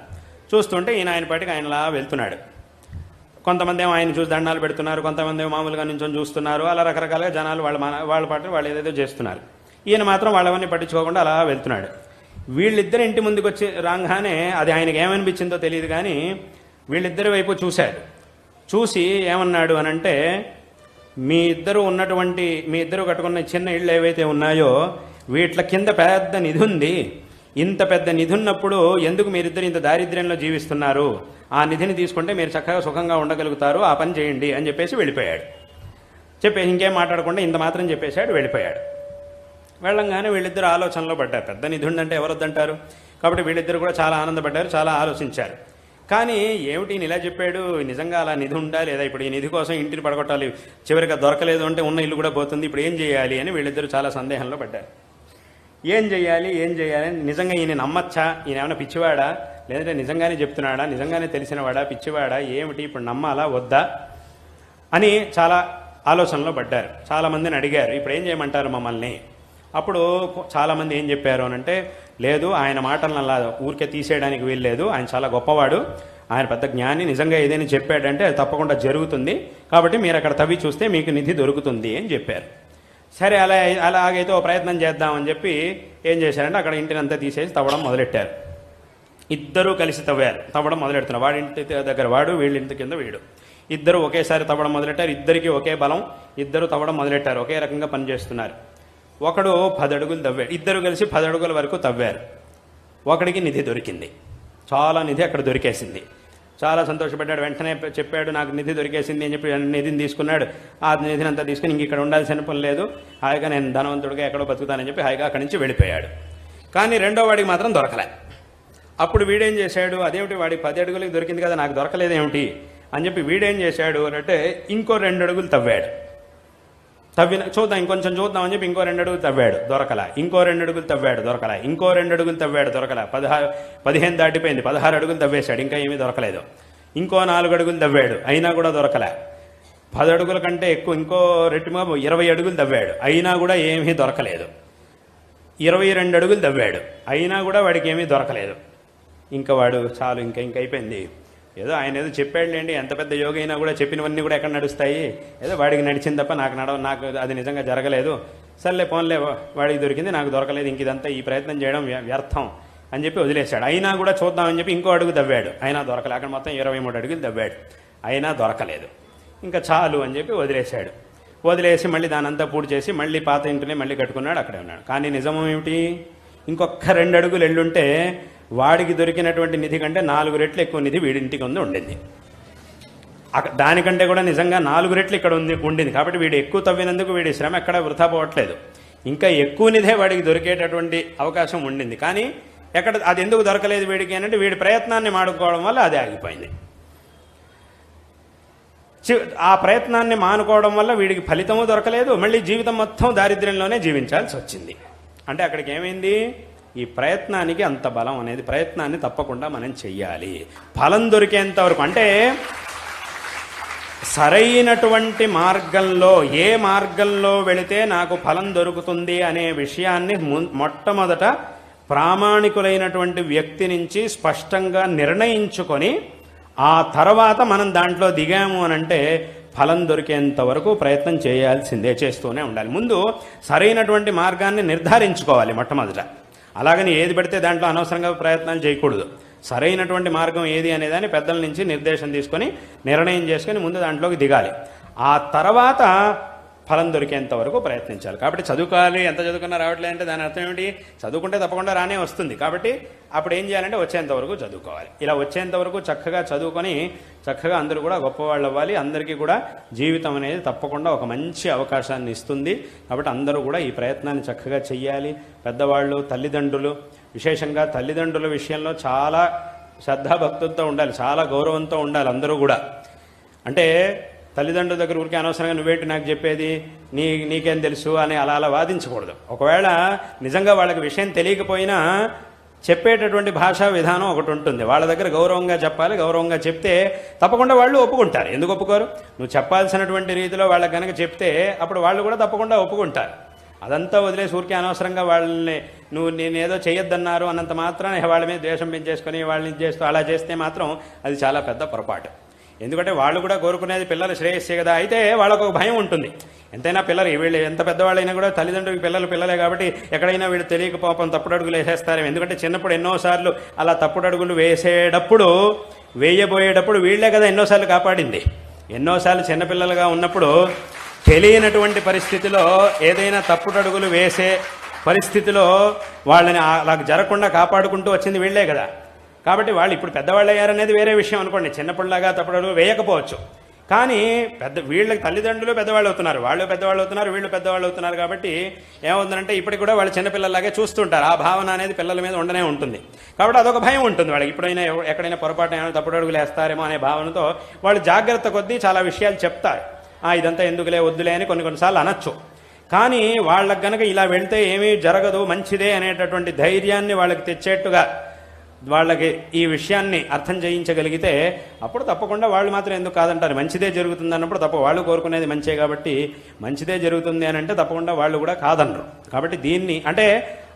చూస్తుంటే ఈయన ఆయన పాటికి ఆయనలా వెళ్తున్నాడు. కొంతమంది ఏమో ఆయన చూసి దండాలు పెడుతున్నారు కొంతమంది ఏమో మామూలుగా నించొని చూస్తున్నారు అలా రకరకాలుగా జనాలు వాళ్ళ మన వాళ్ళ పాటు వాళ్ళు ఏదేదో చేస్తున్నారు. ఈయన మాత్రం వాళ్ళవన్నీ పట్టించుకోకుండా అలా వెళ్తున్నాడు. వీళ్ళిద్దరు ఇంటి ముందుకు వచ్చి రాగానే అది ఆయనకి ఏమనిపించిందో తెలియదు కానీ వీళ్ళిద్దరి వైపు చూశాడు. చూసి ఏమన్నాడు అని అంటే మీ ఇద్దరు ఉన్నటువంటి మీ ఇద్దరు కట్టుకున్న చిన్న ఇళ్ళు ఏవైతే ఉన్నాయో వీట్ల కింద పెద్ద నిధి ఉంది. ఇంత పెద్ద నిధి ఉన్నప్పుడు ఎందుకు మీరిద్దరు ఇంత దారిద్ర్యంలో జీవిస్తున్నారు? ఆ నిధిని తీసుకుంటే మీరు చక్కగా సుఖంగా ఉండగలుగుతారు ఆ పని చేయండి అని చెప్పేసి వెళ్ళిపోయాడు. చెప్పేసి ఇంకేం మాట్లాడకుండా ఇంత మాత్రం చెప్పేశాడు వెళ్ళిపోయాడు. వెళ్ళంగానే వీళ్ళిద్దరు ఆలోచనలో పడ్డారు. పెద్ద నిధి ఉందంటే ఎవరొద్దంటారు? కాబట్టి వీళ్ళిద్దరు కూడా చాలా ఆనందపడ్డారు చాలా ఆలోచించారు. కానీ ఏమిటి ఈయన ఇలా చెప్పాడు? నిజంగా అలా నిధి ఉందా లేదా? ఇప్పుడు ఈ నిధి కోసం ఇంటిని పడగొట్టాలి చివరిగా దొరకలేదు అంటే ఉన్న ఇల్లు కూడా పోతుంది ఇప్పుడు ఏం చేయాలి అని వీళ్ళిద్దరు చాలా సందేహంలో పడ్డారు. ఏం చేయాలి? ఏం చేయాలి? అని నిజంగా ఈయన నమ్మచ్చా? ఈయన ఏమైనా పిచ్చివాడా? లేదంటే నిజంగానే చెప్తున్నాడా? నిజంగానే తెలిసినవాడా? పిచ్చివాడా? ఏమిటి? ఇప్పుడు నమ్మాలా? వద్దా? అని చాలా ఆలోచనలో పడ్డారు. చాలా మందిని అడిగారు. ఇప్పుడు ఏం చేయమంటారు మమ్మల్ని? అప్పుడు చాలామంది ఏం చెప్పారు అని అంటే లేదు ఆయన మాటలను అలా ఊరికే తీసేయడానికి వీల్లేదు. ఆయన చాలా గొప్పవాడు. ఆయన పెద్ద జ్ఞాని. నిజంగా ఏదైనా చెప్పాడంటే అది తప్పకుండా జరుగుతుంది. కాబట్టి మీరు అక్కడ తవ్వి చూస్తే మీకు నిధి దొరుకుతుంది అని చెప్పారు. సరే అలా అలాగైతే ఓ ప్రయత్నం చేద్దామని చెప్పి ఏం చేశారంటే అక్కడ ఇంటిని అంతా తీసేసి తవ్వడం మొదలెట్టారు. ఇద్దరూ కలిసి తవ్వారు. తవ్వడం మొదలెడుతున్నారు. వాడి ఇంటి దగ్గర వాడు వీళ్ళ ఇంటి కింద వీడు. ఇద్దరు ఒకేసారి తవ్వడం మొదలెట్టారు. ఇద్దరికి ఒకే బలం. ఇద్దరు తవ్వడం మొదలెట్టారు. ఒకే రకంగా పనిచేస్తున్నారు. ఒకడు పదడుగులు తవ్వాడు. ఇద్దరు కలిసి పదడుగుల వరకు తవ్వారు. ఒకడికి నిధి దొరికింది. చాలా నిధి అక్కడ దొరికేసింది. చాలా సంతోషపడ్డాడు. వెంటనే చెప్పాడు నాకు నిధి దొరికేసింది అని చెప్పి నిధిని తీసుకున్నాడు. ఆ నిధిని అంతా తీసుకుని ఇంక ఇక్కడ ఉండాల్సిన పని లేదు. హాయిగా నేను ధనవంతుడిగా ఎక్కడో బతుకుతానని చెప్పి హాయిగా అక్కడి నుంచి వెళ్ళిపోయాడు. కానీ రెండో వాడికి మాత్రం దొరకలేదు. అప్పుడు వీడేం చేశాడు? అదేమిటి వాడి పది అడుగులకి దొరికింది కదా నాకు దొరకలేదేమిటి? అని చెప్పి వీడేం చేశాడు అని అంటే ఇంకో రెండు అడుగులు తవ్వాడు. తవ్విన చూద్దాం ఇంకొంచెం చూద్దాం అని చెప్పి ఇంకో రెండు అడుగులు తవ్వాడు. దొరకల. ఇంకో రెండు అడుగులు తవ్వాడు దొరకల. ఇంకో రెండు అడుగులు తవ్వాడు దొరకల. పదహారు పదిహేను దాటిపోయింది. పదహారు అడుగులు తవ్వేశాడు. ఇంకా ఏమీ దొరకలేదు. ఇంకో నాలుగు అడుగులు తవ్వాడు. అయినా కూడా దొరకలే. పది అడుగుల కంటే ఎక్కువ ఇంకో రెట్టిమా ఇరవై అడుగులు తవ్వాడు. అయినా కూడా ఏమీ దొరకలేదు. ఇరవై రెండు అడుగులు తవ్వాడు. అయినా కూడా వాడికి ఏమీ దొరకలేదు. ఇంకా వాడు చాలు ఇంకా ఇంక అయిపోయింది. ఏదో ఆయన ఏదో చెప్పాడులేండి ఎంత పెద్ద యోగి అయినా కూడా చెప్పినవన్నీ కూడా ఎక్కడ నడుస్తాయి? ఏదో వాడికి నడిచింది తప్ప నాకు నడవ నాకు అది నిజంగా జరగలేదు. సర్లే పోన్లే వాడికి దొరికింది నాకు దొరకలేదు ఇంక ఇదంతా ఈ ప్రయత్నం చేయడం వ్య- వ్యర్థం అని చెప్పి వదిలేశాడు. అయినా కూడా చూద్దామని చెప్పి ఇంకో అడుగు దవ్వాడు. అయినా దొరకలే అక్కడ మొత్తం ఇరవై మూడు అడుగులు దవ్వాడు. అయినా దొరకలేదు. ఇంకా చాలు అని చెప్పి వదిలేశాడు. వదిలేసి మళ్ళీ దానంతా పూర్తి చేసి మళ్ళీ పాత ఇంటినే మళ్ళీ కట్టుకున్నాడు అక్కడే ఉన్నాడు. కానీ నిజం ఏమిటి? ఇంకొక రెండు అడుగులు ఎల్లుంటే వాడికి దొరికినటువంటి నిధి కంటే నాలుగు రెట్లు ఎక్కువ నిధి వీడింటికి ఉంది ఉండింది. దానికంటే కూడా నిజంగా నాలుగు రెట్లు ఇక్కడ ఉంది ఉండింది. కాబట్టి వీడు ఎక్కువ తవ్వినందుకు వీడి శ్రమ ఎక్కడ వృధా పోవట్లేదు. ఇంకా ఎక్కువ నిధే వాడికి దొరికేటటువంటి అవకాశం ఉండింది. కానీ ఎక్కడ అది ఎందుకు దొరకలేదు వీడికి అంటే వీడి ప్రయత్నాన్ని మాడుకోవడం వల్ల అది ఆగిపోయింది. చి- ఆ ప్రయత్నాన్ని మానుకోవడం వల్ల వీడికి ఫలితము దొరకలేదు. మళ్ళీ జీవితం మొత్తం దారిద్ర్యంలోనే జీవించాల్సి వచ్చింది. అంటే అక్కడికి ఏమైంది? ఈ ప్రయత్నానికి అంత బలం అనేది ప్రయత్నాన్ని తప్పకుండా మనం చెయ్యాలి. ఫలం దొరికేంత వరకు అంటే సరైనటువంటి మార్గంలో ఏ మార్గంలో వెళితే నాకు ఫలం దొరుకుతుంది అనే విషయాన్ని మొట్టమొదట ప్రామాణికులైనటువంటి వ్యక్తి నుంచి స్పష్టంగా నిర్ణయించుకొని ఆ తర్వాత మనం దాంట్లో దిగాము అని అంటే ఫలం దొరికేంత వరకు ప్రయత్నం చేయాల్సిందే చేస్తూనే ఉండాలి. ముందు సరైనటువంటి మార్గాన్ని నిర్ధారించుకోవాలి మొట్టమొదట. అలాగని ఏది పెడితే దాంట్లో అనవసరంగా ప్రయత్నాలు చేయకూడదు. సరైనటువంటి మార్గం ఏది అనేదాన్ని పెద్దల నుంచి నిర్దేశం తీసుకొని నిర్ణయం చేసుకొని ముందు దాంట్లోకి దిగాలి. ఆ తర్వాత ఫలం దొరికేంత వరకు ప్రయత్నించాలి. కాబట్టి చదువుకోవాలి ఎంత చదువుకున్నా రావట్లేదు అంటే దాని అర్థం ఏమిటి? చదువుకుంటే తప్పకుండా రానే వస్తుంది. కాబట్టి అప్పుడు ఏం చేయాలంటే వచ్చేంత వరకు చదువుకోవాలి. ఇలా వచ్చేంత వరకు చక్కగా చదువుకొని చక్కగా అందరూ కూడా గొప్పవాళ్ళు అవ్వాలి. అందరికీ కూడా జీవితం అనేది తప్పకుండా ఒక మంచి అవకాశాన్ని ఇస్తుంది. కాబట్టి అందరూ కూడా ఈ ప్రయత్నాన్ని చక్కగా చెయ్యాలి. పెద్దవాళ్ళు తల్లిదండ్రులు విశేషంగా తల్లిదండ్రుల విషయంలో చాలా శ్రద్ధాభక్తులతో ఉండాలి. చాలా గౌరవంతో ఉండాలి అందరూ కూడా. అంటే తల్లిదండ్రుల దగ్గర ఊరికే అనవసరంగా నువ్వేంటి నాకు చెప్పేది? నీ నీకేం తెలుసు? అని అలా అలా వాదించకూడదు. ఒకవేళ నిజంగా వాళ్ళకి విషయం తెలియకపోయినా చెప్పేటటువంటి భాషా విధానం ఒకటి ఉంటుంది. వాళ్ళ దగ్గర గౌరవంగా చెప్పాలి గౌరవంగా చెప్తే తప్పకుండా వాళ్ళు ఒప్పుకుంటారు. ఎందుకు ఒప్పుకోరు? నువ్వు చెప్పాల్సినటువంటి రీతిలో వాళ్ళకి కనుక చెప్తే అప్పుడు వాళ్ళు కూడా తప్పకుండా ఒప్పుకుంటారు. అదంతా వదిలేసి ఊరికే అనవసరంగా వాళ్ళని నువ్వు నేను ఏదో చేయొద్దన్నారు అన్నంత మాత్రాన వాళ్ళ మీద ద్వేషం పెంచేసుకొని వాళ్ళని చేస్తూ అలా చేస్తే మాత్రం అది చాలా పెద్ద పొరపాటు. ఎందుకంటే వాళ్ళు కూడా కోరుకునేది పిల్లల శ్రేయస్సే కదా. అయితే వాళ్ళకు ఒక భయం ఉంటుంది. ఎంతైనా పిల్లలు వీళ్ళు ఎంత పెద్దవాళ్ళైనా కూడా తల్లిదండ్రులకి పిల్లలు పిల్లలే కాబట్టి ఎక్కడైనా వీళ్ళు తెలియక పాపం తప్పుడు అడుగులు వేసేస్తారు. ఎందుకంటే చిన్నప్పుడు ఎన్నోసార్లు అలా తప్పుడు అడుగులు వేసేటప్పుడు వేయబోయేటప్పుడు వీళ్ళే కదా ఎన్నోసార్లు కాపాడింది. ఎన్నోసార్లు చిన్నపిల్లలుగా ఉన్నప్పుడు తెలియనటువంటి పరిస్థితిలో ఏదైనా తప్పుడు అడుగులు వేసే పరిస్థితిలో వాళ్ళని అలా జరగకుండా కాపాడుకుంటూ వచ్చింది వీళ్ళే కదా. కాబట్టి వాళ్ళు ఇప్పుడు పెద్దవాళ్ళు అయ్యారనేది వేరే విషయం అనుకోండి. చిన్నపిల్లగా తప్పుడు వేయకపోవచ్చు. కానీ పెద్ద వీళ్ళకి తల్లిదండ్రులు పెద్దవాళ్ళు అవుతున్నారు వాళ్ళు పెద్దవాళ్ళు అవుతున్నారు వీళ్ళు పెద్దవాళ్ళు అవుతున్నారు కాబట్టి ఏమవుతుందంటే ఇప్పటికి కూడా వాళ్ళు చిన్నపిల్లలాగే చూస్తుంటారు. ఆ భావన అనేది పిల్లల మీద ఉండనే ఉంటుంది. కాబట్టి అదొక భయం ఉంటుంది వాళ్ళకి. ఇప్పుడైనా ఎవ- ఎక్కడైనా పొరపాటు ఏమైనా తప్పుడు అడుగులు వేస్తారేమో అనే భావనతో వాళ్ళు జాగ్రత్త కొద్దీ చాలా విషయాలు చెప్తారు. "ఆ, ఇదంతా ఎందుకులే వద్దులే అని కొన్ని కొన్నిసార్లు అనొచ్చు. కానీ వాళ్ళకి గనక ఇలా వెళ్తే ఏమీ జరగదు మంచిదే అనేటటువంటి ధైర్యాన్ని వాళ్ళకి తెచ్చేట్టుగా వాళ్ళకి ఈ విషయాన్ని అర్థం చేయించగలిగితే అప్పుడు తప్పకుండా వాళ్ళు మాత్రం ఎందుకు కాదంటారు? మంచిదే జరుగుతుంది అన్నప్పుడు తప్ప వాళ్ళు కోరుకునేది మంచే కాబట్టి మంచిదే జరుగుతుంది అని అంటే తప్పకుండా వాళ్ళు కూడా కాదనరు. కాబట్టి దీన్ని అంటే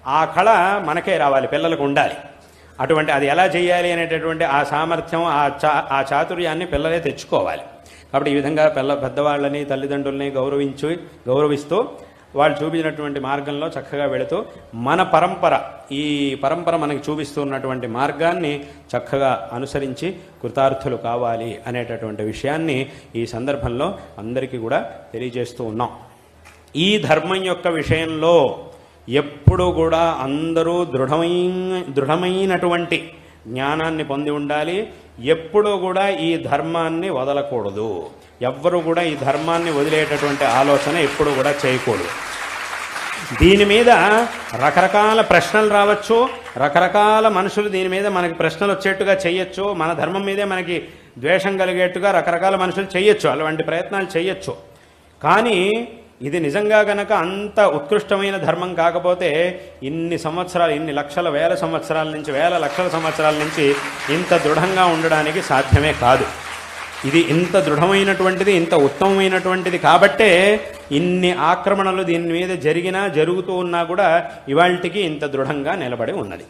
ఆ కళ మనకే రావాలి పిల్లలకు ఉండాలి. అటువంటి అది ఎలా చేయాలి అనేటటువంటి ఆ సామర్థ్యం ఆ చా ఆ చాతుర్యాన్ని పిల్లలే తెచ్చుకోవాలి. కాబట్టి ఈ విధంగా పిల్ల పెద్దవాళ్ళని తల్లిదండ్రుల్ని గౌరవించు గౌరవిస్తూ వాళ్ళు చూపించినటువంటి మార్గంలో చక్కగా వెళుతూ మన పరంపర ఈ పరంపర మనకి చూపిస్తున్నటువంటి మార్గాన్ని చక్కగా అనుసరించి కృతార్థులు కావాలి అనేటటువంటి విషయాన్ని ఈ సందర్భంలో అందరికీ కూడా తెలియజేస్తూ ఉన్నాం. ఈ ధర్మం యొక్క విషయంలో ఎప్పుడు కూడా అందరూ దృఢమైన దృఢమైనటువంటి జ్ఞానాన్ని పొంది ఉండాలి. ఎప్పుడూ కూడా ఈ ధర్మాన్ని వదలకూడదు. ఎవ్వరూ కూడా ఈ ధర్మాన్ని వదిలేటటువంటి ఆలోచన ఎప్పుడు కూడా చేయకూడదు. దీని మీద రకరకాల ప్రశ్నలు రావచ్చు. రకరకాల మనుషులు దీని మీద మనకి ప్రశ్నలు వచ్చేట్టుగా చేయొచ్చు. మన ధర్మం మీదే మనకి ద్వేషం కలిగేట్టుగా రకరకాల మనుషులు చేయొచ్చు. అలాంటి ప్రయత్నాలు చేయొచ్చు. కానీ ఇది నిజంగా గనక అంత ఉత్కృష్టమైన ధర్మం కాకపోతే ఇన్ని సంవత్సరాలు ఇన్ని లక్షల వేల సంవత్సరాల నుంచి వేల లక్షల సంవత్సరాల నుంచి ఇంత దృఢంగా ఉండడానికి సాధ్యమే కాదు. ఇది ఇంత దృఢమైనటువంటిది ఇంత ఉత్తమమైనటువంటిది కాబట్టే ఇన్ని ఆక్రమణలు దీని మీద జరిగినా జరుగుతూ ఉన్నా కూడా ఇవాళకి ఇంత దృఢంగా నిలబడి ఉన్నది.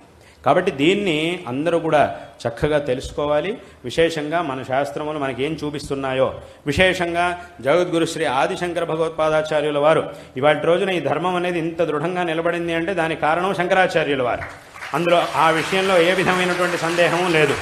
కాబట్టి దీన్ని అందరూ కూడా చక్కగా తెలుసుకోవాలి. విశేషంగా మన శాస్త్రములు మనకేం చూపిస్తున్నాయో. విశేషంగా జగద్గురు శ్రీ ఆదిశంకర భగవత్పాదాచార్యుల వారు. ఇవాటి రోజున ఈ ధర్మం అనేది ఇంత దృఢంగా నిలబడింది అంటే దానికి కారణం శంకరాచార్యుల వారు. అందులో ఆ విషయంలో ఏ విధమైనటువంటి సందేహము లేదు.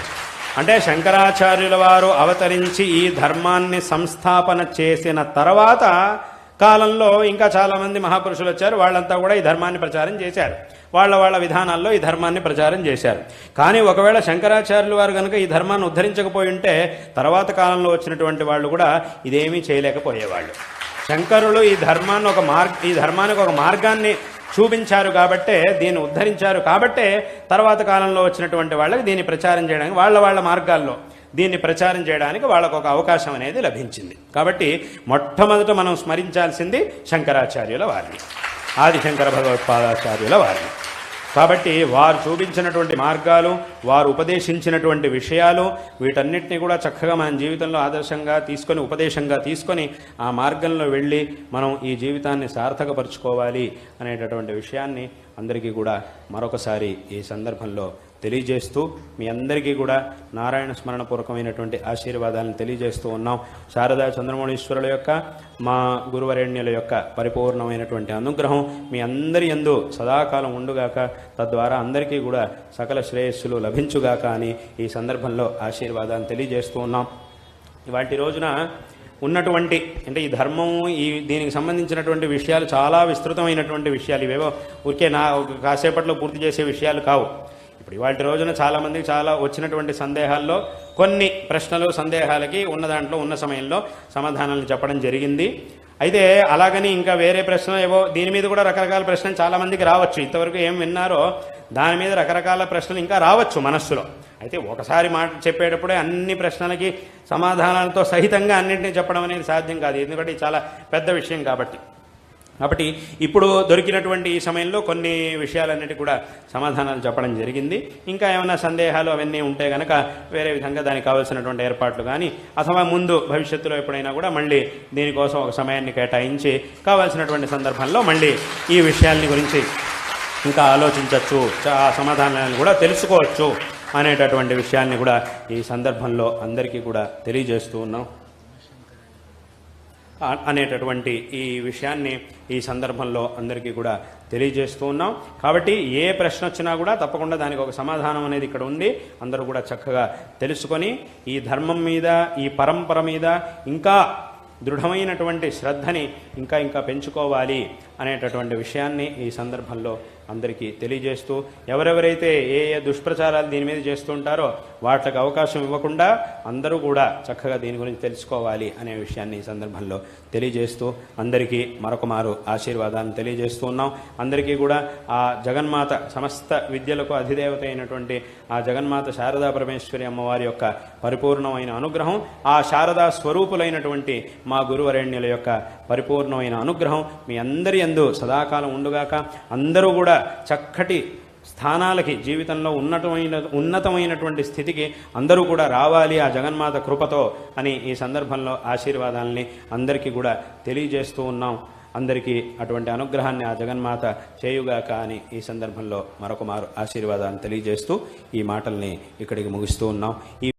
అంటే శంకరాచార్యుల వారు అవతరించి ఈ ధర్మాన్ని సంస్థాపన చేసిన తర్వాత కాలంలో ఇంకా చాలామంది మహాపురుషులు వచ్చారు. వాళ్ళంతా కూడా ఈ ధర్మాన్ని ప్రచారం చేశారు. వాళ్ళ వాళ్ళ విధానాల్లో ఈ ధర్మాన్ని ప్రచారం చేశారు. కానీ ఒకవేళ శంకరాచార్యులు వారు కనుక ఈ ధర్మాన్ని ఉద్ధరించకపోయి ఉంటే తర్వాత కాలంలో వచ్చినటువంటి వాళ్ళు కూడా ఇదేమీ చేయలేకపోయేవాళ్ళు. శంకరులు ఈ ధర్మాన్ని ఒక మార్గ ఈ ధర్మానికి ఒక మార్గాన్ని చూపించారు కాబట్టే దీన్ని ఉద్ధరించారు కాబట్టే తర్వాత కాలంలో వచ్చినటువంటి వాళ్ళకి దీన్ని ప్రచారం చేయడానికి వాళ్ళ వాళ్ళ మార్గాల్లో దీన్ని ప్రచారం చేయడానికి వాళ్ళకు ఒక అవకాశం అనేది లభించింది. కాబట్టి మొట్టమొదట మనం స్మరించాల్సింది శంకరాచార్యుల వారిని. ఆదిశంకర భగవత్పాదాచార్యుల వారిని. కాబట్టి వారు చూపించినటువంటి మార్గాలు వారు ఉపదేశించినటువంటి విషయాలు వీటన్నిటిని కూడా చక్కగా మన జీవితంలో ఆదర్శంగా తీసుకొని ఉపదేశంగా తీసుకొని ఆ మార్గంలో వెళ్ళి మనం ఈ జీవితాన్ని సార్థకపరుచుకోవాలి అనేటటువంటి విషయాన్ని అందరికీ కూడా మరొకసారి ఈ సందర్భంలో తెలియజేస్తూ మీ అందరికీ కూడా నారాయణ స్మరణపూర్వకమైనటువంటి ఆశీర్వాదాలను తెలియజేస్తూ ఉన్నాం. శారదా చంద్రమౌళీశ్వరుల యొక్క మా గురువరేణ్యుల యొక్క పరిపూర్ణమైనటువంటి అనుగ్రహం మీ అందరి ఎందు సదాకాలం ఉండుగాక తద్వారా అందరికీ కూడా సకల శ్రేయస్సులు లభించుగాక అని ఈ సందర్భంలో ఆశీర్వాదాన్ని తెలియజేస్తూ ఉన్నాం. ఇవాటి రోజున ఉన్నటువంటి అంటే ఈ ధర్మం ఈ దీనికి సంబంధించినటువంటి విషయాలు చాలా విస్తృతమైనటువంటి విషయాలు ఇవేవో ఊరికే నా కాసేపట్లో పూర్తి చేసే విషయాలు కావు. ఇప్పుడు ఇవాళ రోజున చాలామందికి చాలా వచ్చినటువంటి సందేహాల్లో కొన్ని ప్రశ్నలు సందేహాలకి ఉన్న దాంట్లో ఉన్న సమయంలో సమాధానాలు చెప్పడం జరిగింది. అయితే అలాగని ఇంకా వేరే ప్రశ్నలు ఏవో దీని మీద కూడా రకరకాల ప్రశ్నలు చాలామందికి రావచ్చు. ఇంతవరకు ఏం విన్నారో దాని మీద రకరకాల ప్రశ్నలు ఇంకా రావచ్చు మనస్సులో. అయితే ఒకసారి మాట చెప్పేటప్పుడే అన్ని ప్రశ్నలకి సమాధానాలతో సహితంగా అన్నింటినీ చెప్పడం అనేది సాధ్యం కాదు. ఎందుకంటే చాలా పెద్ద విషయం కాబట్టి. కాబట్టి ఇప్పుడు దొరికినటువంటి ఈ సమయంలో కొన్ని విషయాలన్నిటి కూడా సమాధానాలు చెప్పడం జరిగింది. ఇంకా ఏమైనా సందేహాలు అవన్నీ ఉంటే కనుక వేరే విధంగా దానికి కావాల్సినటువంటి ఏర్పాట్లు కానీ అథవా ముందు భవిష్యత్తులో ఎప్పుడైనా కూడా మళ్ళీ దీనికోసం ఒక సమయాన్ని కేటాయించి కావాల్సినటువంటి సందర్భంలో మళ్ళీ ఈ విషయాల్ని గురించి ఇంకా ఆలోచించవచ్చు ఆ సమాధానాలను కూడా తెలుసుకోవచ్చు అనేటటువంటి విషయాన్ని కూడా ఈ సందర్భంలో అందరికీ కూడా తెలియజేస్తూ ఉన్నాం. అనేటటువంటి ఈ విషయాన్ని ఈ సందర్భంలో అందరికీ కూడా తెలియజేస్తూ ఉన్నాం. కాబట్టి ఏ ప్రశ్న వచ్చినా కూడా తప్పకుండా దానికి ఒక సమాధానం అనేది ఇక్కడ ఉంది. అందరూ కూడా చక్కగా తెలుసుకొని ఈ ధర్మం మీద ఈ పరంపర మీద ఇంకా దృఢమైనటువంటి శ్రద్ధని ఇంకా ఇంకా పెంచుకోవాలి. అనేటటువంటి విషయాన్ని ఈ సందర్భంలో అందరికీ తెలియజేస్తూ ఎవరెవరైతే ఏ ఏ దుష్ప్రచారాలు దీని మీద చేస్తుంటారో వాటికి అవకాశం ఇవ్వకుండా అందరూ కూడా చక్కగా దీని గురించి తెలుసుకోవాలి అనే విషయాన్ని ఈ సందర్భంలో తెలియజేస్తూ అందరికీ మరొక మారు ఆశీర్వాదాన్ని తెలియజేస్తూ ఉన్నాం. అందరికీ కూడా ఆ జగన్మాత సమస్త విద్యలకు అధిదేవత అయినటువంటి ఆ జగన్మాత శారదా పరమేశ్వరి అమ్మవారి యొక్క పరిపూర్ణమైన అనుగ్రహం ఆ శారదా స్వరూపులైనటువంటి మా గురువరేణ్యుల యొక్క పరిపూర్ణమైన అనుగ్రహం మీ అందరి యందు సదాకాలం ఉండుగాక అందరూ కూడా చక్కటి స్థానాలకి జీవితంలో ఉన్నతమైన ఉన్నతమైనటువంటి స్థితికి అందరూ కూడా రావాలి ఆ జగన్మాత కృపతో అని ఈ సందర్భంలో ఆశీర్వాదాలని అందరికీ కూడా తెలియజేస్తూ ఉన్నాం. అందరికీ అటువంటి అనుగ్రహాన్ని ఆ జగన్మాత చేయుగాక అని ఈ సందర్భంలో మరొక మారు ఆశీర్వాదాన్ని తెలియజేస్తూ ఈ మాటల్ని ఇక్కడికి ముగిస్తూ ఉన్నాం. ఈ